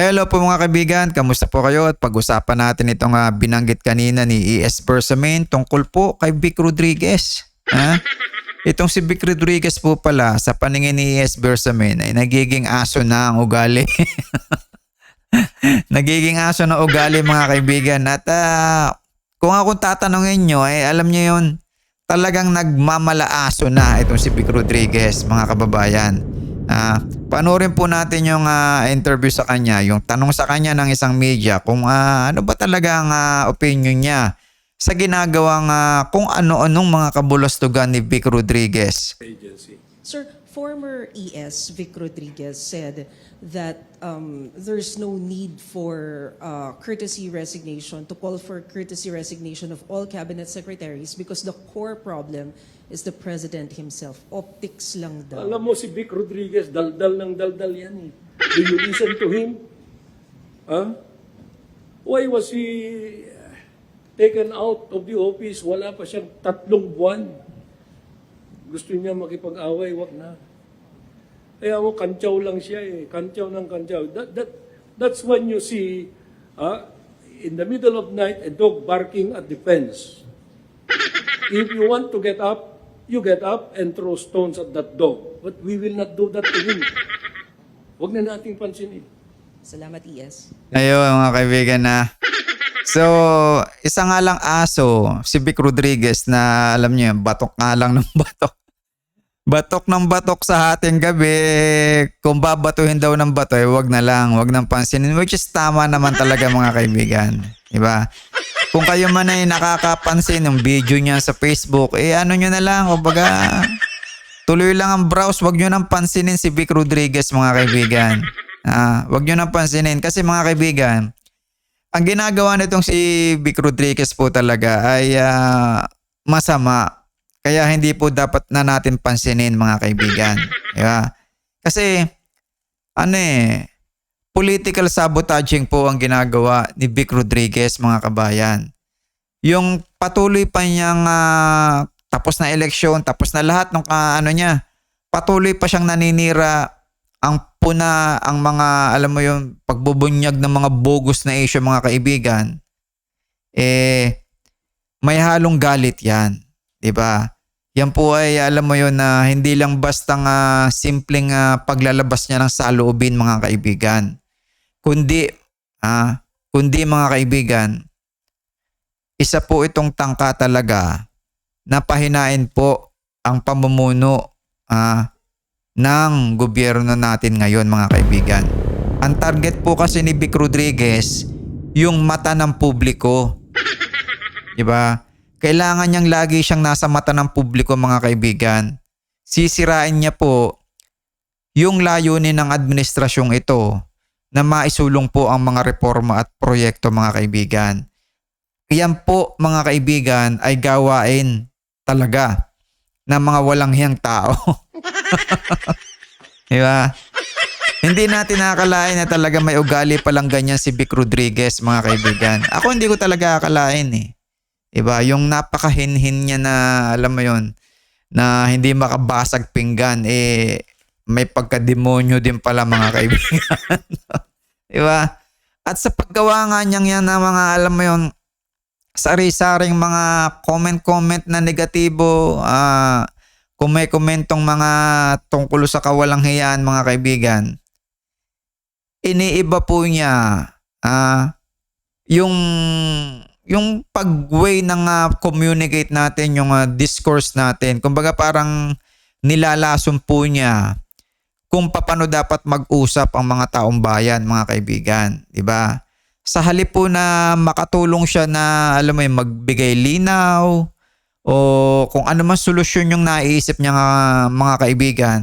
Hello po mga kaibigan, kamusta po kayo? At pag-usapan natin itong ah, binanggit kanina ni ES Bersamin tungkol po kay Vic Rodriguez. Ha? Itong si Vic Rodriguez po pala sa paningin ni ES Bersamin ay nagiging aso na ang ugali. nagiging aso na ugali mga kaibigan. At ah, kung akong tatanungin nyo, ay alam nyo yun, talagang nagmamalaaso na itong si Vic Rodriguez mga kababayan. Ah, panoorin po natin yung ah, interview sa kanya, yung tanong sa kanya ng isang media kung ah, ano ba talaga ang ah, opinion niya sa ginagawang ah, kung ano-anong mga kabulastugan ni Vic Rodriguez. agency. Sir, former ES Vic Rodriguez said that um, there's no need for uh, courtesy resignation to call for courtesy resignation of all cabinet secretaries because the core problem is the president himself. Optics lang daw. Alam mo si Vic Rodriguez, daldal ng daldal yan eh. Do you listen to him? Huh? Why was he taken out of the office? Wala pa siyang tatlong buwan. Gusto niya makipag-away, wag na. Kaya mo, kantyaw lang siya eh. Kantyaw ng kantyaw. That, that, that's when you see, ah, in the middle of night, a dog barking at the fence. If you want to get up, you get up and throw stones at that dog. But we will not do that to him. Huwag na nating pansinin. Salamat, E ES. Ayun mga kaibigan na. So, isa nga lang aso, si Vic Rodriguez na alam niyo, yun, batok nga lang ng batok. Batok ng batok sa ating gabi. Kung babatuhin daw ng bato, eh, wag na lang, wag nang pansinin. Which is tama naman talaga mga kaibigan. Diba? Kung kayo man ay nakakapansin ng video niya sa Facebook, eh ano nyo na lang, kumbaga, tuloy lang ang browse, wag nyo nang pansinin si Vic Rodriguez mga kaibigan. Ah, wag nyo nang pansinin kasi mga kaibigan, ang ginagawa nitong si Vic Rodriguez po talaga ay ah, masama. Kaya hindi po dapat na natin pansinin mga kaibigan. Di ba? Kasi ano eh, political sabotaging po ang ginagawa ni Vic Rodriguez mga kabayan. Yung patuloy pa niyang ah, tapos na eleksyon, tapos na lahat ng ano niya, patuloy pa siyang naninira ang puna, ang mga, alam mo yung pagbubunyag ng mga bogus na issue mga kaibigan, eh, may halong galit yan. 'Di ba? Yan po ay alam mo yon na hindi lang basta nga simpleng ah, paglalabas niya ng saloobin mga kaibigan. Kundi, ah, kundi mga kaibigan, isa po itong tangka talaga na pahinain po ang pamumuno ah, ng gobyerno natin ngayon mga kaibigan. Ang target po kasi ni Vic Rodriguez, yung mata ng publiko. Di ba? Kailangan niyang lagi siyang nasa mata ng publiko mga kaibigan. Sisirain niya po yung layunin ng administrasyong ito na maisulong po ang mga reforma at proyekto mga kaibigan. Yan po mga kaibigan ay gawain talaga ng mga walang hiyang tao. Di ba? Hindi natin nakakalain na talaga may ugali palang ganyan si Vic Rodriguez mga kaibigan. Ako hindi ko talaga akalain eh. Diba? Yung napakahinhin niya na, alam mo yon na hindi makabasag pinggan, eh, may pagkademonyo din pala mga kaibigan. diba? At sa paggawa nga niyang yan na mga, alam mo yon sari-saring mga comment-comment na negatibo, ah, kung may komentong mga tungkol sa kawalang hiyaan mga kaibigan, iniiba po niya ah, yung yung pag-way ng ah, communicate natin, yung ah, discourse natin. Kumbaga parang nilalason po niya kung paano dapat mag-usap ang mga taong bayan, mga kaibigan, 'di ba? Sa halip po na makatulong siya na alam mo yung magbigay linaw o kung ano man solusyon yung naiisip niya nga, mga kaibigan.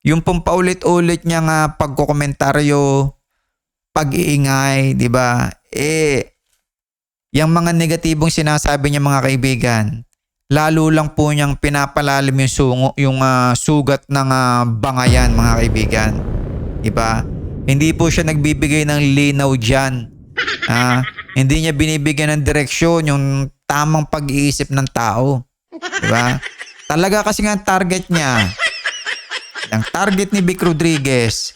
Yung pong paulit-ulit niya nga pagkokomentaryo, pag-iingay, 'di ba? Eh yung mga negatibong sinasabi niya mga kaibigan, lalo lang po niyang pinapalalim yung, sungo, yung ah, sugat ng ah, bangayan mga kaibigan. Diba? Hindi po siya nagbibigay ng linaw dyan. Ah, hindi niya binibigyan ng direksyon yung tamang pag-iisip ng tao. Diba? Talaga kasi nga target niya. Ang target ni Vic Rodriguez,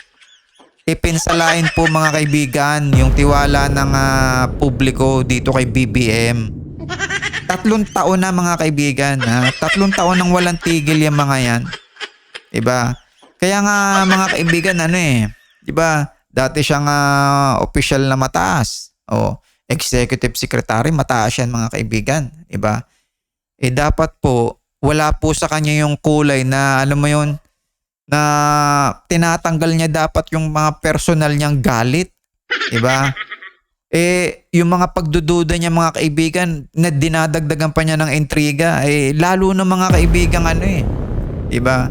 ipinsalain po mga kaibigan yung tiwala ng ah, publiko dito kay BBM. Tatlong taon na mga kaibigan. Ha? Tatlong taon nang walang tigil yung mga yan. Diba? Kaya nga mga kaibigan ano eh. Diba? Dati siyang ah, official na mataas. O executive secretary mataas yan mga kaibigan. Diba? Eh dapat po wala po sa kanya yung kulay na alam mo yun na tinatanggal niya dapat yung mga personal niyang galit. Diba? eh, yung mga pagdududa niya mga kaibigan na dinadagdagan pa niya ng intriga, eh, lalo na mga kaibigan ano eh. Diba?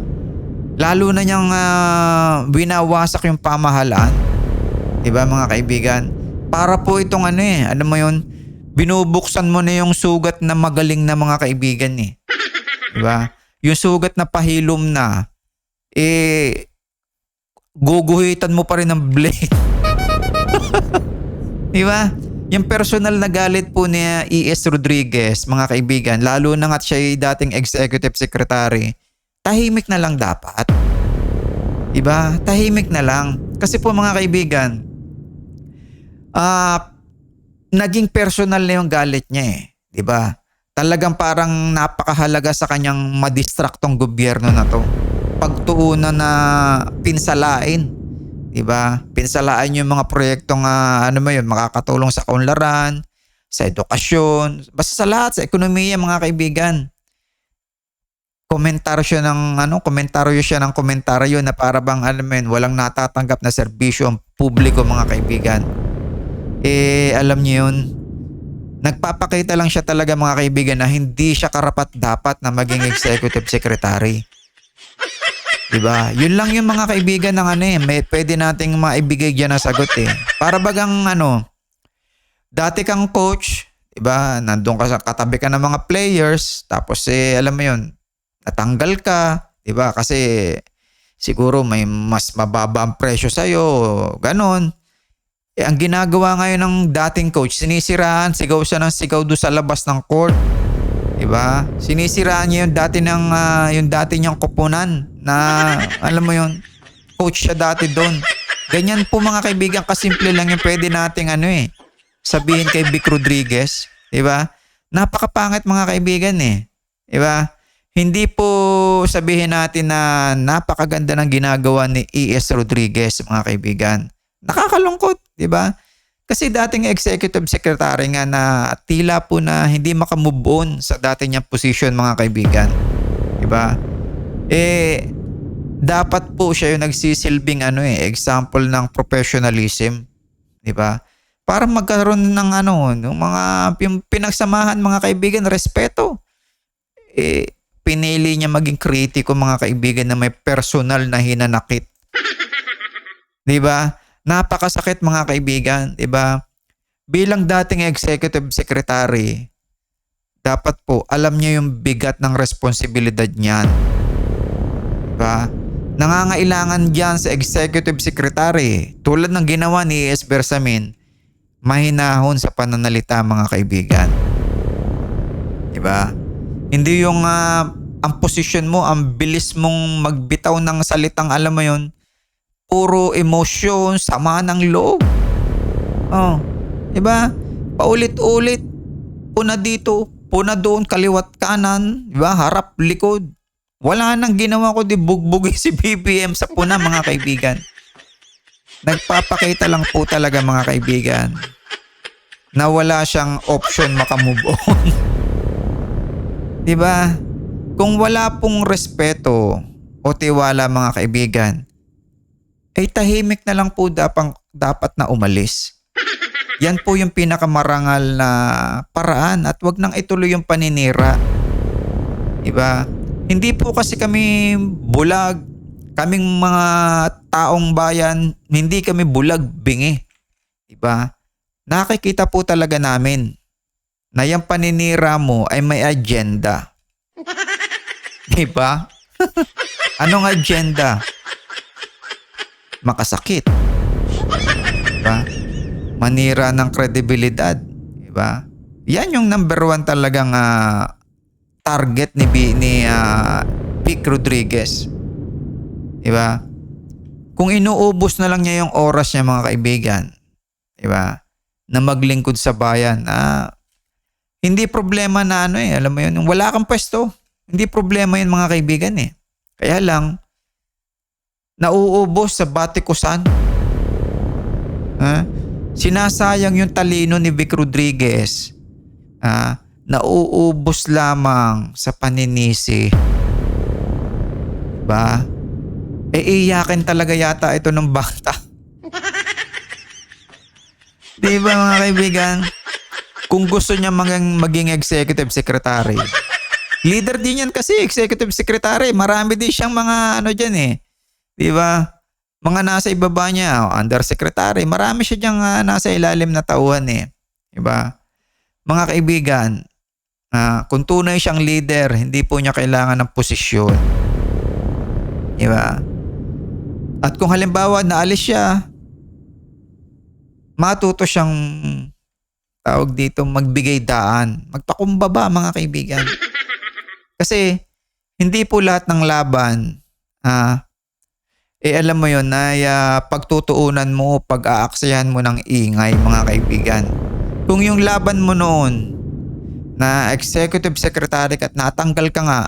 Lalo na niyang ah, winawasak yung pamahalaan. Diba mga kaibigan? Para po itong ano eh, ano mo yun, binubuksan mo na yung sugat na magaling na mga kaibigan eh. Diba? Yung sugat na pahilom na, eh, guguhitan mo pa rin ng blade. Di ba? Yung personal na galit po ni E.S. Rodriguez, mga kaibigan, lalo na nga siya ay dating executive secretary, tahimik na lang dapat. Di ba? Tahimik na lang. Kasi po mga kaibigan, ah naging personal na yung galit niya eh. Di ba? Talagang parang napakahalaga sa kanyang madistract tong gobyerno na to. Pagtuunan na pinsalain 'di ba? Pinsalaan yung mga proyektong ah, ano mo yun, makakatulong sa kaunlaran, sa edukasyon, basta sa lahat, sa ekonomiya mga kaibigan. Komentaryo siya ng ano, komentaryo siya ng komentaryo na para bang alam mo yun, walang natatanggap na serbisyo ang publiko mga kaibigan. Eh, alam niyo yun, nagpapakita lang siya talaga mga kaibigan na hindi siya karapat dapat na maging executive secretary. Diba? Yun lang yung mga kaibigan ng ano eh. May, pwede nating maibigay dyan na sagot eh. Para bagang ano, dati kang coach, diba? Nandun ka sa katabi ka ng mga players, tapos eh, alam mo yun, natanggal ka, diba? Kasi siguro may mas mababa ang presyo sa'yo, ganon. Eh, ang ginagawa ngayon ng dating coach, sinisiraan, sigaw siya ng sigaw doon sa labas ng court. Diba? Sinisiraan niya yung dati ng ah, yung dati niyang kupunan na alam mo yun, coach siya dati doon. Ganyan po mga kaibigan, kasimple lang yung pwede nating ano eh, sabihin kay Vic Rodriguez. Diba? Napakapangit mga kaibigan eh. Diba? Hindi po sabihin natin na napakaganda ng ginagawa ni E.S. Rodriguez mga kaibigan. Nakakalungkot, di ba? Kasi dating executive secretary nga na tila po na hindi makamove on sa dati niyang position mga kaibigan. Di ba? Eh, dapat po siya yung nagsisilbing ano eh, example ng professionalism. Di ba? Para magkaroon ng ano, ng mga yung pinagsamahan mga kaibigan, respeto. Eh, pinili niya maging kritiko mga kaibigan na may personal na hinanakit. Di ba? Napakasakit mga kaibigan, 'di ba? Bilang dating executive secretary, dapat po alam niya yung bigat ng responsibilidad niyan. Ba? Nangangailangan diyan sa executive secretary tulad ng ginawa ni E.S. Bersamin, mahinahon sa pananalita mga kaibigan. 'Di ba? Hindi yung ah, ang posisyon mo, ang bilis mong magbitaw ng salitang alam mo 'yon, puro emosyon, sama ng loob. Oh, 'di ba? Paulit-ulit. Puna dito, puna doon, kaliwat kanan, 'di ba? Harap, likod. Wala nang ginawa ko di bugbugin si BBM sa puna mga kaibigan. Nagpapakita lang po talaga mga kaibigan na wala siyang option makamove on. 'Di ba? Kung wala pong respeto o tiwala mga kaibigan, ay tahimik na lang po dapang, dapat na umalis. Yan po yung pinakamarangal na paraan at wag nang ituloy yung paninira. Diba? Hindi po kasi kami bulag. Kaming mga taong bayan, hindi kami bulag, bingi. Diba? Nakikita po talaga namin na yung paninira mo ay may agenda. Diba? Anong agenda? makasakit. Diba? Manira ng kredibilidad. Diba? Yan yung number one talagang ah, target ni, B, ni ah, Vic Rodriguez. Diba? kung inuubos na lang niya yung oras niya mga kaibigan, di ba? Na maglingkod sa bayan, ah, hindi problema na ano eh, alam mo yun, wala kang pwesto. Hindi problema yun mga kaibigan eh. Kaya lang, nauubos sa batikusan. Ha? Sinasayang yung talino ni Vic Rodriguez. Ah, nauubos lamang sa paninisi. Ba? Eh, iyakin talaga yata ito ng bata. Di ba mga kaibigan? Kung gusto niya maging, maging executive secretary. Leader din yan kasi, executive secretary. Marami din siyang mga ano dyan eh. Di ba? Mga nasa ibaba niya, undersecretary. Marami siya diyang ah, nasa ilalim na tauhan eh. Di ba? Mga kaibigan, ah, kung tunay siyang leader, hindi po niya kailangan ng posisyon. Di ba? At kung halimbawa naalis siya, matuto siyang tawag dito magbigay daan. Magpakumbaba mga kaibigan. Kasi hindi po lahat ng laban ah eh alam mo yon na ah, pagtutuunan mo, pag-aaksyahan mo ng ingay mga kaibigan. Kung yung laban mo noon na executive secretary ka at natanggal ka nga,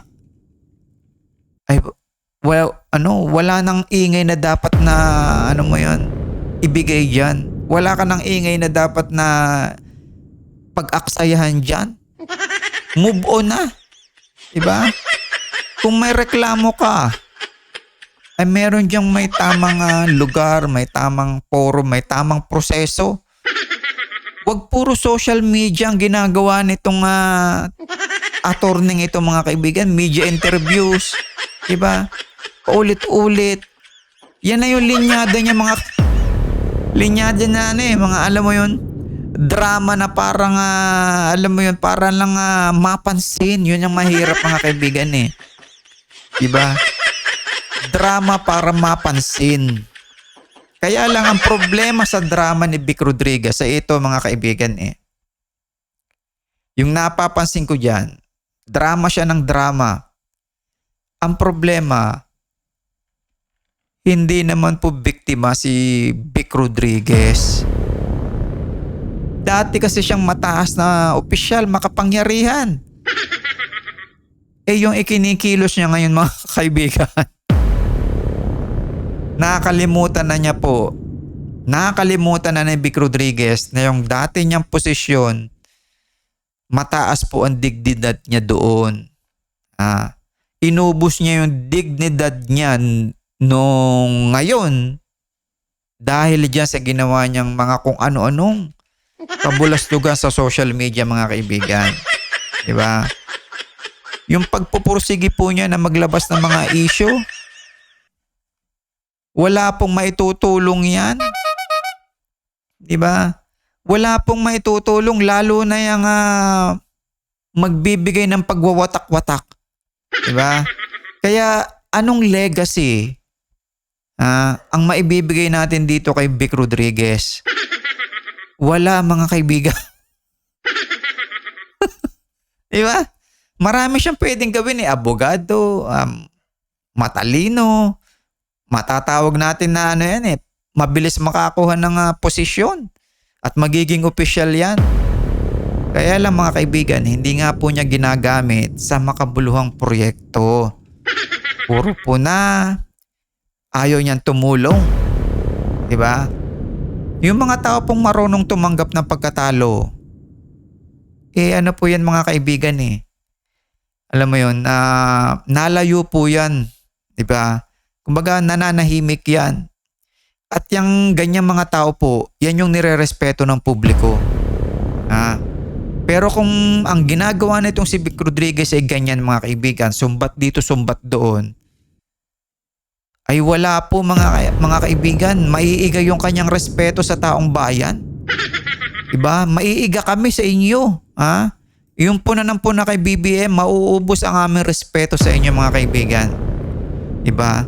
ay well, ano, wala nang ingay na dapat na ano mo yon ibigay diyan. Wala ka nang ingay na dapat na pag-aksayahan diyan. Move on na. 'Di ba? Kung may reklamo ka, ay meron diyang may tamang ah, lugar, may tamang forum, may tamang proseso. Huwag puro social media ang ginagawa nitong uh, attorney ito mga kaibigan. Media interviews. Diba? Paulit-ulit. Yan na yung linyada niya mga... Linyada na ano eh. Mga alam mo yun, drama na parang, ah, alam mo yun, parang lang ah, mapansin. Yun yung mahirap mga kaibigan eh. Diba? Drama para mapansin. Kaya lang ang problema sa drama ni Vic Rodriguez sa ito mga kaibigan eh. Yung napapansin ko dyan, drama siya ng drama. Ang problema, hindi naman po biktima si Vic Rodriguez. Dati kasi siyang mataas na opisyal, makapangyarihan. Eh yung ikinikilos niya ngayon mga kaibigan. Nakakalimutan na niya po. Nakakalimutan na ni Vic Rodriguez na yung dati niyang posisyon, mataas po ang dignidad niya doon. Ah, inubos niya yung dignidad niya nung ngayon dahil diyan sa ginawa niyang mga kung ano-anong kabulastugan sa social media mga kaibigan. 'Di ba? Yung pagpupursige po niya na maglabas ng mga issue, wala pong maitutulong yan. Di ba? Wala pong maitutulong lalo na yung ah, magbibigay ng pagwawatak-watak. Di ba? Kaya anong legacy ah, ang maibibigay natin dito kay Vic Rodriguez? Wala mga kaibigan. Di ba? Marami siyang pwedeng gawin eh. Abogado, um, matalino, matatawag natin na ano yan eh, mabilis makakuha ng ah, posisyon at magiging opisyal yan. Kaya lang mga kaibigan, hindi nga po niya ginagamit sa makabuluhang proyekto. Puro po na ayaw niyang tumulong. ba? Yung mga tao pong marunong tumanggap ng pagkatalo, eh ano po yan mga kaibigan eh. Alam mo yun, ah, nalayo po yan. ba? Kumbaga nananahimik yan. At yung ganyang mga tao po, yan yung nirerespeto ng publiko. Ah. Pero kung ang ginagawa nitong si Vic Rodriguez ay ganyan mga kaibigan, sumbat dito, sumbat doon, ay wala po mga, mga kaibigan, maiiga yung kanyang respeto sa taong bayan. Diba? Maiiga kami sa inyo. Ha? Yung puna ng puna kay BBM, mauubos ang aming respeto sa inyo mga kaibigan. Diba?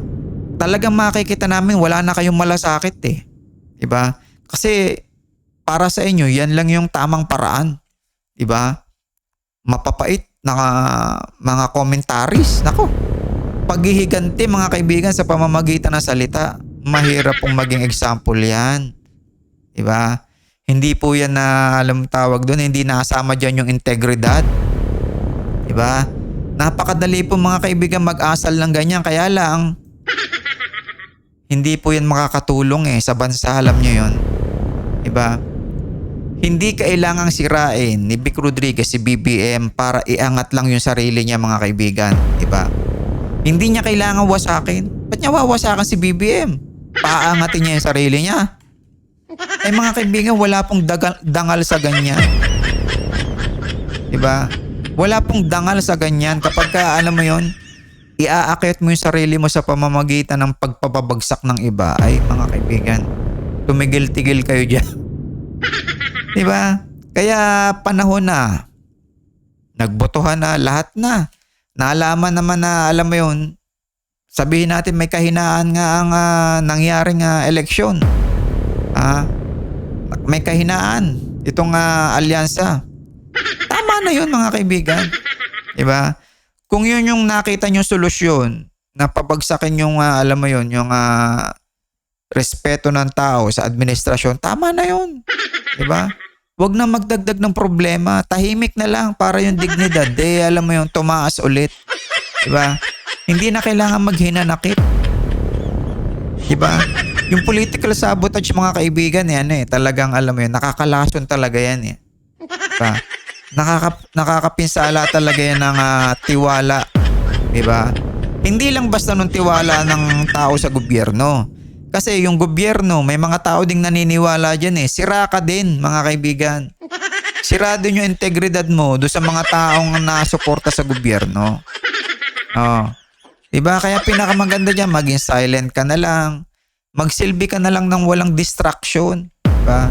Talagang makikita namin wala na kayong malasakit eh. Diba? Kasi para sa inyo, yan lang yung tamang paraan. Diba? Mapapait na mga commentaries. Nako, paghihiganti mga kaibigan sa pamamagitan ng salita, mahirap pong maging example yan. Diba? Hindi po yan na alam tawag doon, hindi nakasama dyan yung integridad. Diba? Napakadali po mga kaibigan mag-asal ng ganyan. Kaya lang, hindi po yan makakatulong eh sa bansa. Alam nyo yun. Diba? Hindi kailangang sirain ni Vic Rodriguez si BBM para iangat lang yung sarili niya mga kaibigan. Diba? Hindi niya kailangan wasakin. Ba't niya wawasakan si BBM? Paangatin niya yung sarili niya. Eh mga kaibigan, wala pong dagal- dangal sa ganyan. Diba? Wala pong dangal sa ganyan kapag ka, alam mo yon iaakit mo yung sarili mo sa pamamagitan ng pagpapabagsak ng iba. Ay, mga kaibigan, tumigil-tigil kayo dyan. diba? Kaya panahon na. Nagbotohan na, lahat na. Naalaman naman na, alam mo yun, sabihin natin may kahinaan nga ang ah, nangyaring ah, eleksyon. Ah, may kahinaan itong ah, alyansa. Tama na yun mga kaibigan. Diba? Kung yun yung nakita nyo solusyon na pabagsakin yung ah, alam mo yun, yung ah, respeto ng tao sa administrasyon, tama na yun. Diba? Huwag na magdagdag ng problema. Tahimik na lang para yung dignidad. Eh, alam mo yun, tumaas ulit. Diba? Hindi na kailangan maghinanakit. Diba? Yung political sabotage mga kaibigan, yan eh. Talagang alam mo yun, nakakalason talaga yan eh. Diba? Nakaka, nakakapinsala talaga yan ng ah, tiwala. Diba? Hindi lang basta nung tiwala ng tao sa gobyerno. Kasi yung gobyerno, may mga tao ding naniniwala dyan eh. Sira ka din, mga kaibigan. Sira din yung integridad mo do sa mga taong nasuporta sa gobyerno. Oh. Diba? Kaya pinakamaganda dyan, maging silent ka na lang. Magsilbi ka na lang ng walang distraction. Diba?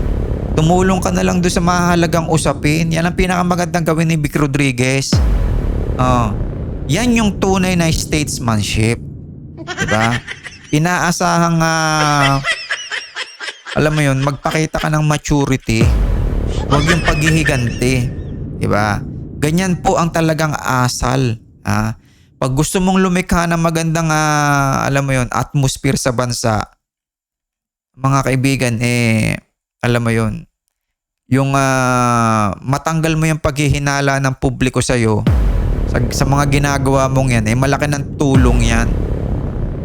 Tumulong ka na lang do sa mahalagang usapin. Yan ang pinakamagandang gawin ni Vic Rodriguez. Oh. Yan yung tunay na statesmanship. Diba? Inaasahang ah, alam mo yun, magpakita ka ng maturity. Huwag yung paghihiganti. Diba? Ganyan po ang talagang asal. Ha? Pag gusto mong lumikha ng magandang, ah, alam mo yun, atmosphere sa bansa, mga kaibigan, eh, alam mo yun, yung ah, matanggal mo yung paghihinala ng publiko sa'yo, sa, sa mga ginagawa mong yan, eh, malaki ng tulong yan.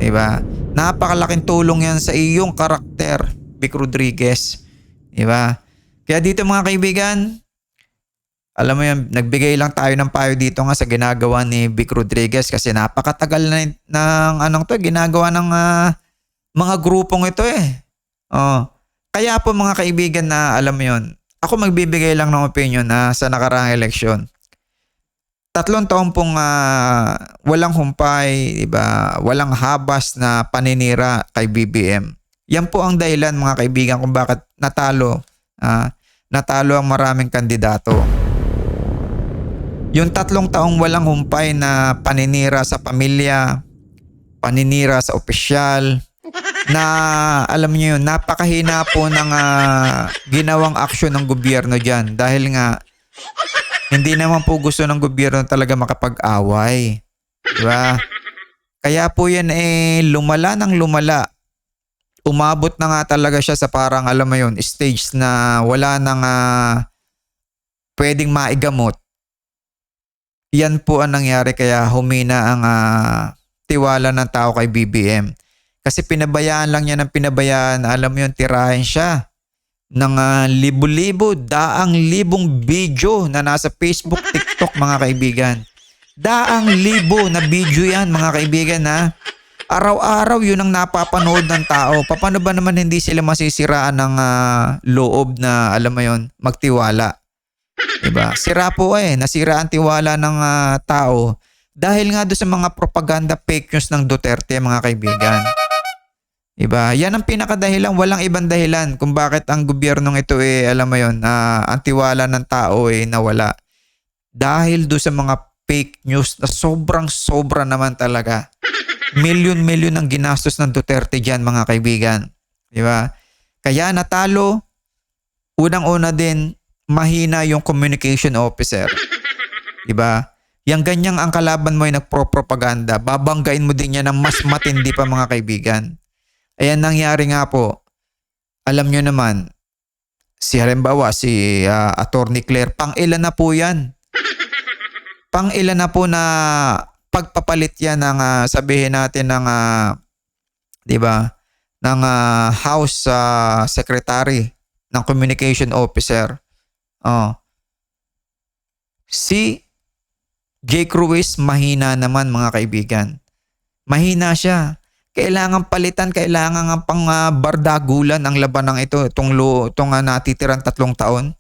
Diba? Napakalaking tulong yan sa iyong karakter, Vic Rodriguez. Diba? Kaya dito mga kaibigan, alam mo yan, nagbigay lang tayo ng payo dito nga sa ginagawa ni Vic Rodriguez kasi napakatagal na ng anong to, ginagawa ng ah, mga grupong ito eh. Oh. Kaya po mga kaibigan na alam mo yun, ako magbibigay lang ng opinion na sa nakaraang eleksyon. Tatlong taon pong ah, walang humpay, di ba? Walang habas na paninira kay BBM. Yan po ang dahilan mga kaibigan kung bakit natalo, ah, natalo ang maraming kandidato. Yung tatlong taong walang humpay na paninira sa pamilya, paninira sa opisyal, na alam niyo yun, napakahina po ng ah, ginawang aksyon ng gobyerno dyan dahil nga hindi naman po gusto ng gobyerno talaga makapag-away. Diba? Kaya po yan eh lumala ng lumala. Umabot na nga talaga siya sa parang alam mo yun, stage na wala nang ah, pwedeng maigamot. Yan po ang nangyari kaya humina ang ah, tiwala ng tao kay BBM. Kasi pinabayaan lang niya ng pinabayaan, alam mo yun, tirahin siya ng ah, libo-libo, daang libong video na nasa Facebook, TikTok mga kaibigan. Daang libo na video yan mga kaibigan ha. Araw-araw yun ang napapanood ng tao. Paano ba naman hindi sila masisiraan ng ah, loob na alam mo yun, magtiwala? Diba? Sira po eh. Nasira ang tiwala ng ah, tao dahil nga doon sa mga propaganda fake news ng Duterte mga kaibigan. Diba? Yan ang pinakadahilan. Walang ibang dahilan kung bakit ang gobyernong ito eh, alam mo yun, ah, ang tiwala ng tao eh nawala. Dahil do sa mga fake news na sobrang sobra naman talaga. Milyon-milyon ang ginastos ng Duterte dyan mga kaibigan. Diba? Kaya natalo, unang-una din, mahina yung communication officer. Diba? Yang ganyang ang kalaban mo ay nagpro-propaganda, babanggain mo din yan ng mas matindi pa mga kaibigan. Ayan nangyari nga po. Alam nyo naman, si halimbawa si ah, Attorney Claire, pang ilan na po yan? Pang ilan na po na pagpapalit yan ng ah, sabihin natin ng ah, 'di ba? ng ah, House ah, Secretary ng Communication Officer. Oh. Si Jake Ruiz mahina naman mga kaibigan. Mahina siya. Kailangan palitan, kailangan nga pang bardagulan ang labanang ito, itong, lo, itong ah, natitirang tatlong taon.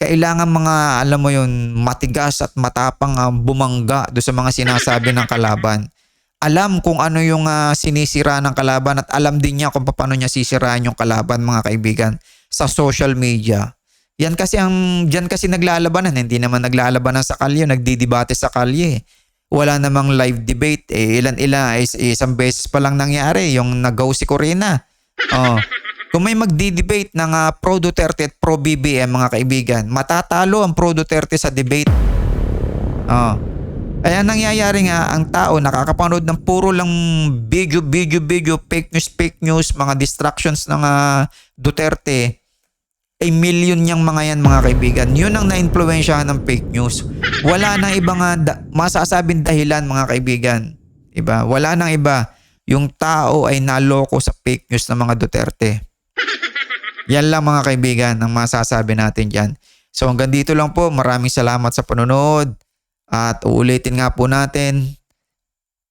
Kailangan mga, alam mo yun, matigas at matapang ah, bumangga do sa mga sinasabi ng kalaban. Alam kung ano yung ah, sinisira ng kalaban at alam din niya kung paano niya sisiraan yung kalaban mga kaibigan sa social media. Yan kasi ang diyan kasi naglalabanan, hindi naman naglalabanan sa kalye, nagdidebate sa kalye. Wala namang live debate, eh, ilan-ila, is, isang beses pa lang nangyari, yung nag-go si Corina. Oh. Kung may magdi-debate ng ah, pro Duterte at pro BBM mga kaibigan, matatalo ang pro Duterte sa debate. Oh. Kaya nangyayari nga, ang tao nakakapanood ng puro lang video, video, video, fake news, fake news, mga distractions ng ah, Duterte ay million niyang mga yan mga kaibigan. Yun ang na-influensyahan ng fake news. Wala nang ibang nga da- masasabing dahilan mga kaibigan. Iba? Wala nang iba. Yung tao ay naloko sa fake news ng mga Duterte. Yan lang mga kaibigan ang masasabi natin dyan. So hanggang dito lang po. Maraming salamat sa panonood. At uulitin nga po natin.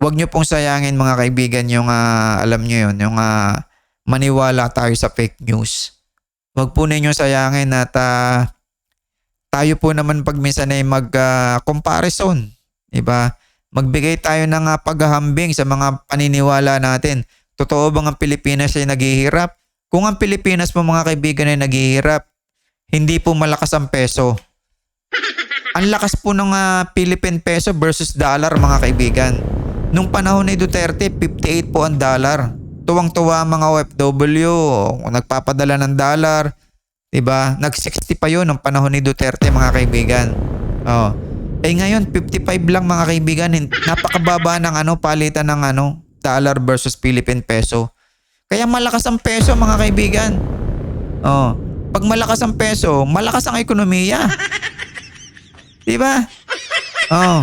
Huwag niyo pong sayangin mga kaibigan yung ah, alam niyo yun, yung ah, maniwala tayo sa fake news. Huwag po ninyo sayangin at ah, tayo po naman pag minsan ay mag-comparison. diba? Magbigay tayo ng ah, paghahambing sa mga paniniwala natin. Totoo bang ang Pilipinas ay naghihirap? Kung ang Pilipinas po mga kaibigan ay naghihirap, hindi po malakas ang peso. Ang lakas po ng ah, Philippine peso versus dollar mga kaibigan. Nung panahon ni Duterte, 58 po ang dollar. Tuwang-tuwa ang mga OFW, nagpapadala ng dollar, 'di ba? Nag-60 pa 'yon nung panahon ni Duterte mga kaibigan. Oh. Eh ngayon 55 lang mga kaibigan, napakababa ng ano palitan ng ano dollar versus Philippine peso. Kaya malakas ang peso mga kaibigan. Oh. Pag malakas ang peso, malakas ang ekonomiya. 'Di ba? Oh.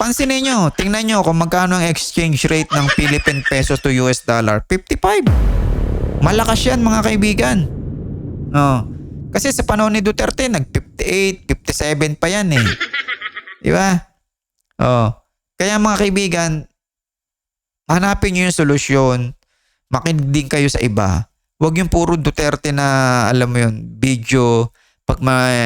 Pansinin nyo, tingnan nyo kung magkano ang exchange rate ng Philippine peso to US dollar. 55. Malakas yan mga kaibigan. Oh. Kasi sa panahon ni Duterte, nag-58, 57 pa yan eh. Di ba? Oh. Kaya mga kaibigan, hanapin nyo yung solusyon. Makinig din kayo sa iba. Huwag yung puro Duterte na, alam mo yun, video, pag may,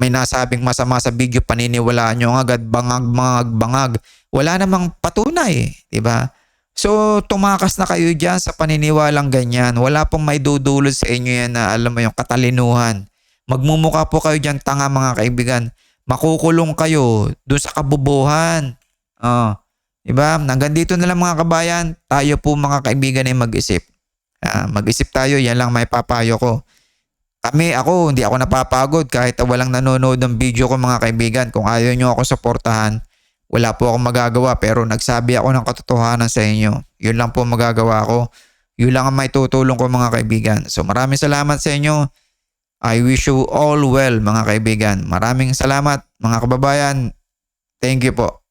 may nasabing masama sa video, paniniwalaan nyo agad, bangag, bangag, bangag. Wala namang patunay, di ba? So, tumakas na kayo dyan sa paniniwalang ganyan. Wala pong may dudulot sa inyo yan na alam mo yung katalinuhan. Magmumukha po kayo dyan tanga mga kaibigan. Makukulong kayo doon sa kabubuhan. Oh, di ba? Hanggang dito na lang mga kabayan. Tayo po mga kaibigan ay mag-isip. Ah, mag-isip tayo, yan lang may papayo ko. Kami, ako, hindi ako napapagod kahit walang nanonood ng video ko mga kaibigan. Kung ayaw nyo ako suportahan, wala po akong magagawa pero nagsabi ako ng katotohanan sa inyo. Yun lang po magagawa ko. Yun lang ang may tutulong ko mga kaibigan. So maraming salamat sa inyo. I wish you all well mga kaibigan. Maraming salamat mga kababayan. Thank you po.